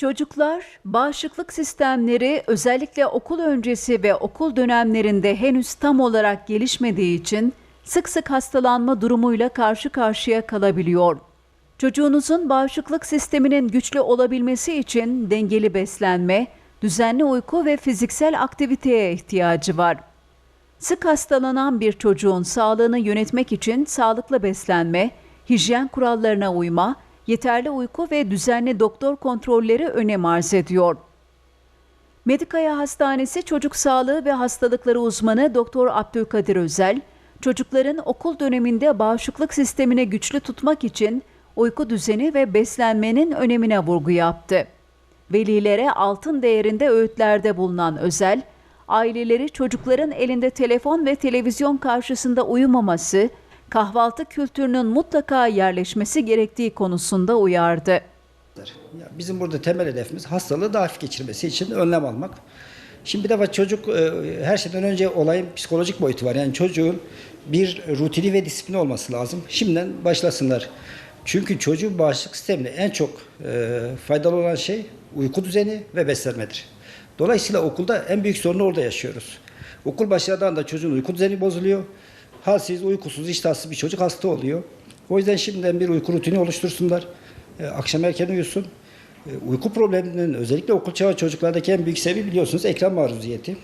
Çocuklar, bağışıklık sistemleri özellikle okul öncesi ve okul dönemlerinde henüz tam olarak gelişmediği için sık sık hastalanma durumuyla karşı karşıya kalabiliyor. Çocuğunuzun bağışıklık sisteminin güçlü olabilmesi için dengeli beslenme, düzenli uyku ve fiziksel aktiviteye ihtiyacı var. Sık hastalanan bir çocuğun sağlığını yönetmek için sağlıklı beslenme, hijyen kurallarına uyma, yeterli uyku ve düzenli doktor kontrolleri önem arz ediyor. Medikaya Hastanesi Çocuk Sağlığı ve Hastalıkları uzmanı Doktor Abdülkadir Özel, çocukların okul döneminde bağışıklık sistemini güçlü tutmak için uyku düzeni ve beslenmenin önemine vurgu yaptı. Velilere altın değerinde öğütlerde bulunan Özel, aileleri çocukların elinde telefon ve televizyon karşısında uyumaması, kahvaltı kültürünün mutlaka yerleşmesi gerektiği konusunda uyardı. Ya Bizim burada temel hedefimiz hastalığı daha hafif geçirmesi için önlem almak. Şimdi bir defa çocuk e, her şeyden önce olayın psikolojik boyutu var. Yani çocuğun bir rutini ve disiplini olması lazım. Şimdiden başlasınlar. Çünkü çocuğun bağışıklık sistemine en çok e, faydalı olan şey uyku düzeni ve beslenmedir. Dolayısıyla okulda en büyük sorunu orada yaşıyoruz. Okul başladığı da çocuğun uyku düzeni bozuluyor. Halsiz, uykusuz, iştahsız bir çocuk hasta oluyor. O yüzden şimdiden bir uyku rutini oluştursunlar. E, akşam erken uyusun. E, uyku probleminin özellikle okul çağı çocuklardaki en büyük sebebi biliyorsunuz ekran maruziyeti.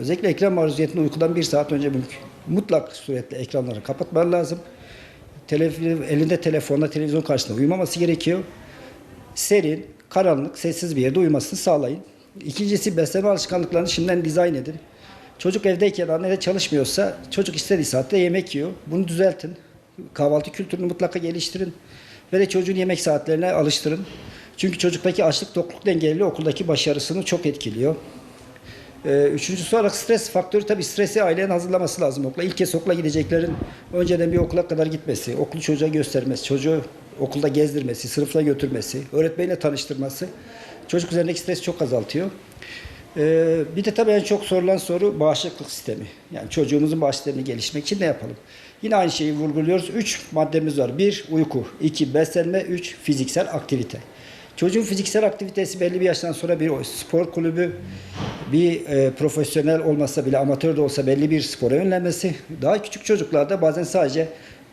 Özellikle ekran maruziyetini uykudan bir saat önce mümkün. Mutlak suretle ekranları kapatmaları lazım. Telef- elinde telefonla televizyon karşısında uyumaması gerekiyor. Serin, karanlık, sessiz bir yerde uyumasını sağlayın. İkincisi beslenme alışkanlıklarını şimdiden dizayn edin. Çocuk evdeyken anne çalışmıyorsa çocuk istediği saatte yemek yiyor. Bunu düzeltin. Kahvaltı kültürünü mutlaka geliştirin. Ve de çocuğun yemek saatlerine alıştırın. Çünkü çocuktaki açlık tokluk dengeleli okuldaki başarısını çok etkiliyor. Ee, üçüncüsü olarak stres faktörü tabii stresi ailenin hazırlaması lazım okula. İlk kez okula gideceklerin önceden bir okula kadar gitmesi, okulu çocuğa göstermesi, çocuğu okulda gezdirmesi, sınıfına götürmesi, öğretmeniyle tanıştırması çocuk üzerindeki stresi çok azaltıyor. Ee, bir de tabii en çok sorulan soru bağışıklık sistemi. Yani çocuğumuzun bağışıklık sistemini geliştirmek için ne yapalım? Yine aynı şeyi vurguluyoruz. Üç maddemiz var. Bir, uyku. iki beslenme. Üç, fiziksel aktivite. Çocuğun fiziksel aktivitesi belli bir yaştan sonra bir spor kulübü, bir e, profesyonel olmasa bile amatör de olsa belli bir spora yönlenmesi. Daha küçük çocuklarda bazen sadece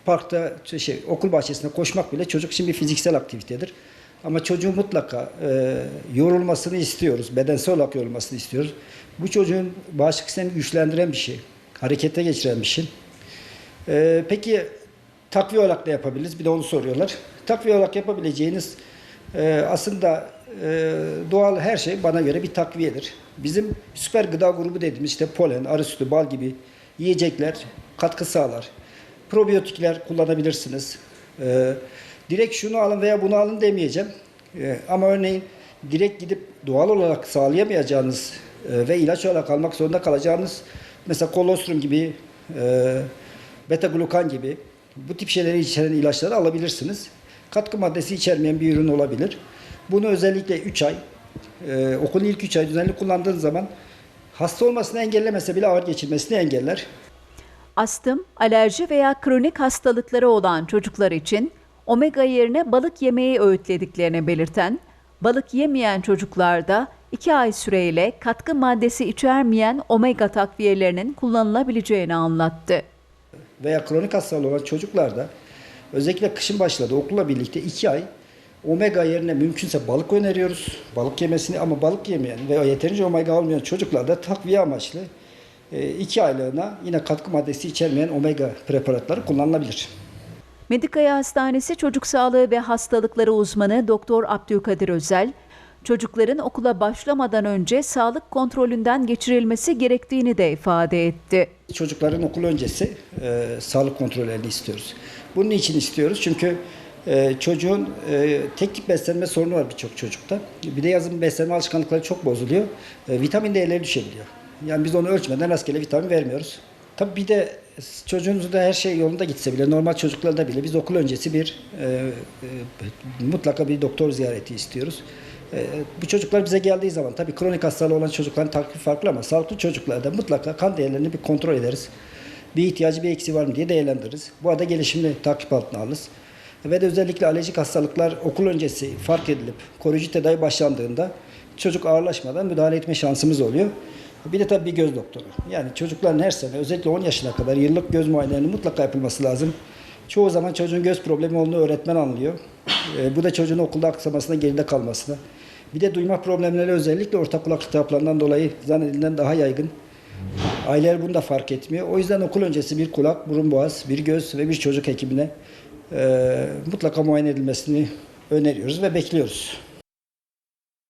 parkta şey, okul bahçesinde koşmak bile çocuk için bir fiziksel aktivitedir. Ama çocuğun mutlaka e, yorulmasını istiyoruz. Bedensel olarak yorulmasını istiyoruz. Bu çocuğun bağışıklık sistemini güçlendiren bir şey. Harekete geçiren bir şey. E, peki takviye olarak ne yapabiliriz? Bir de onu soruyorlar. Takviye olarak yapabileceğiniz e, aslında e, doğal her şey bana göre bir takviyedir. Bizim süper gıda grubu dediğimiz işte polen, arı sütü, bal gibi yiyecekler katkı sağlar. Probiyotikler kullanabilirsiniz. E, direkt şunu alın veya bunu alın demeyeceğim. E, ama örneğin direkt gidip doğal olarak sağlayamayacağınız e, ve ilaç olarak almak zorunda kalacağınız mesela kolostrum gibi, e, beta glukan gibi bu tip şeyleri içeren ilaçları alabilirsiniz. Katkı maddesi içermeyen bir ürün olabilir. Bunu özellikle 3 ay, e, okulun ilk 3 ay düzenli kullandığınız zaman hasta olmasını engellemese bile ağır geçirmesini engeller. Astım, alerji veya kronik hastalıkları olan çocuklar için omega yerine balık yemeği öğütlediklerini belirten, balık yemeyen çocuklarda 2 ay süreyle katkı maddesi içermeyen omega takviyelerinin kullanılabileceğini anlattı. veya kronik hastalığı olan çocuklarda özellikle kışın başladı okula birlikte 2 ay omega yerine mümkünse balık öneriyoruz. Balık yemesini ama balık yemeyen veya yeterince omega almayan çocuklarda takviye amaçlı 2 aylığına yine katkı maddesi içermeyen omega preparatları kullanılabilir. Medikaya Hastanesi Çocuk Sağlığı ve Hastalıkları uzmanı Doktor Abdülkadir Özel, çocukların okula başlamadan önce sağlık kontrolünden geçirilmesi gerektiğini de ifade etti. Çocukların okul öncesi e, sağlık kontrollerini istiyoruz. Bunun için istiyoruz çünkü e, çocuğun e, tek beslenme sorunu var birçok çocukta. Bir de yazın beslenme alışkanlıkları çok bozuluyor. E, vitamin değerleri düşebiliyor. Yani biz onu ölçmeden rastgele vitamin vermiyoruz. Tabii bir de çocuğunuzda her şey yolunda gitse bile normal çocuklarda bile biz okul öncesi bir e, e, mutlaka bir doktor ziyareti istiyoruz. E, bu çocuklar bize geldiği zaman tabii kronik hastalığı olan çocukların takibi farklı ama sağlıklı çocuklarda mutlaka kan değerlerini bir kontrol ederiz. Bir ihtiyacı bir eksiği var mı diye değerlendiririz. Bu arada gelişimini takip altına alırız. ve de özellikle alerjik hastalıklar okul öncesi fark edilip koruyucu tedavi başlandığında çocuk ağırlaşmadan müdahale etme şansımız oluyor. Bir de tabii bir göz doktoru. Yani çocukların her sene özellikle 10 yaşına kadar yıllık göz muayenelerinin mutlaka yapılması lazım. Çoğu zaman çocuğun göz problemi olduğunu öğretmen anlıyor. Ee, bu da çocuğun okulda aksamasına, geride kalmasına. Bir de duyma problemleri özellikle orta kulak iltihaplarından dolayı zannedilen daha yaygın. Aileler bunu da fark etmiyor. O yüzden okul öncesi bir kulak, burun, boğaz, bir göz ve bir çocuk hekimine e, mutlaka muayene edilmesini öneriyoruz ve bekliyoruz.